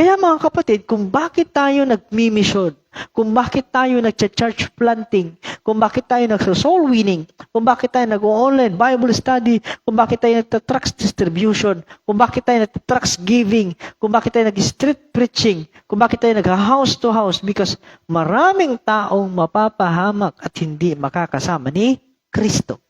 Kaya mga kapatid, kung bakit tayo nagmi-mission, kung bakit tayo nag-church planting, kung bakit tayo nag-soul winning, kung bakit tayo nag-online Bible study, kung bakit tayo nagtatrax distribution, kung bakit tayo nagtatrax giving, kung bakit tayo nag-street preaching, kung bakit tayo nag-house to house, because maraming taong mapapahamak at hindi makakasama ni Kristo.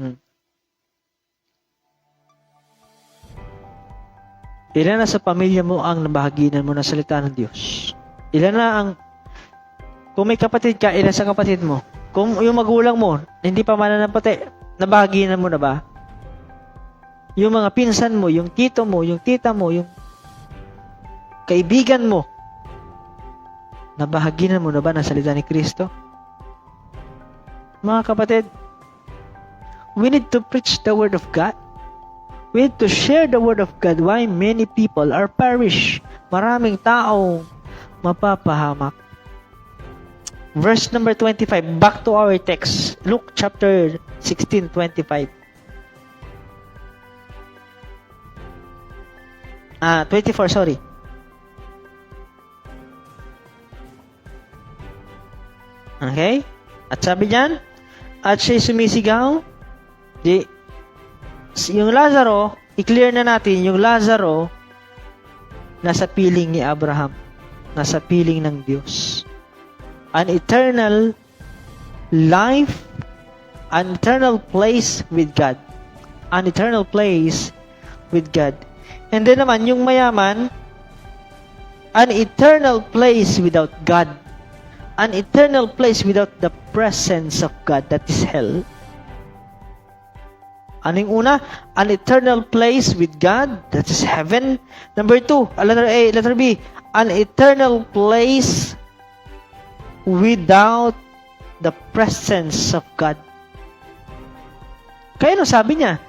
Hmm. Ilan na sa pamilya mo ang nabahaginan mo ng salita ng Diyos? Ilan na ang... Kung may kapatid ka, ilan sa kapatid mo? Kung yung magulang mo, hindi pa mananampati, nabahaginan mo na ba? Yung mga pinsan mo, yung tito mo, yung tita mo, yung kaibigan mo, nabahaginan mo na ba ng salita ni Kristo? Mga kapatid, we need to preach the word of God. We need to share the word of God. Why many people are perish? Maraming tao mapapahamak. Verse number 25. Back to our text. Luke chapter 16, 25. Ah, 24, sorry. Okay? At sabi niyan, at siya'y sumisigaw, di, yung Lazaro, i-clear na natin, yung Lazaro, nasa piling ni Abraham. Nasa piling ng Diyos. An eternal life, an eternal place with God. An eternal place with God. And then naman, yung mayaman, an eternal place without God. An eternal place without the presence of God. That is hell. Ano yung una? An eternal place with God. That is heaven. Number two, letter A, letter B. An eternal place without the presence of God. Kaya no sabi niya?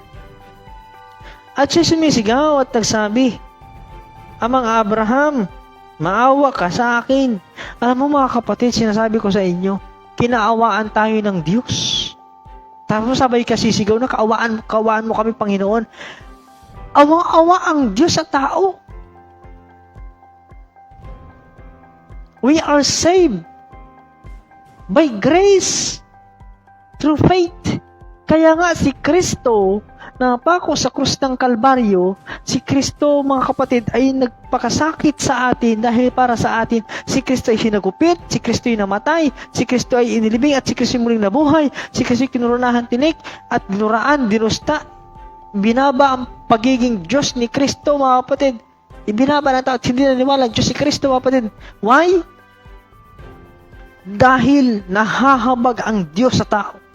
At siya sumisigaw at nagsabi, Amang Abraham, maawa ka sa akin. Alam mo mga kapatid, sinasabi ko sa inyo, kinaawaan tayo ng Diyos. Tapos sabay ka sisigaw na kaawaan, kaawaan mo kami Panginoon. Awang-awa ang Diyos sa tao. We are saved by grace through faith. Kaya nga si Kristo na pako sa krus ng Kalbaryo, si Kristo mga kapatid ay nagpakasakit sa atin dahil para sa atin si Kristo ay hinagupit, si Kristo ay namatay, si Kristo ay inilibing at si Kristo ay muling nabuhay, si Kristo ay kinurunahan tinik at dinuraan, dinusta, binaba ang pagiging Diyos ni Kristo mga kapatid. Ibinaba ng tao at hindi naniwala ang Diyos si Kristo mga kapatid. Why? Dahil nahahabag ang Diyos sa tao.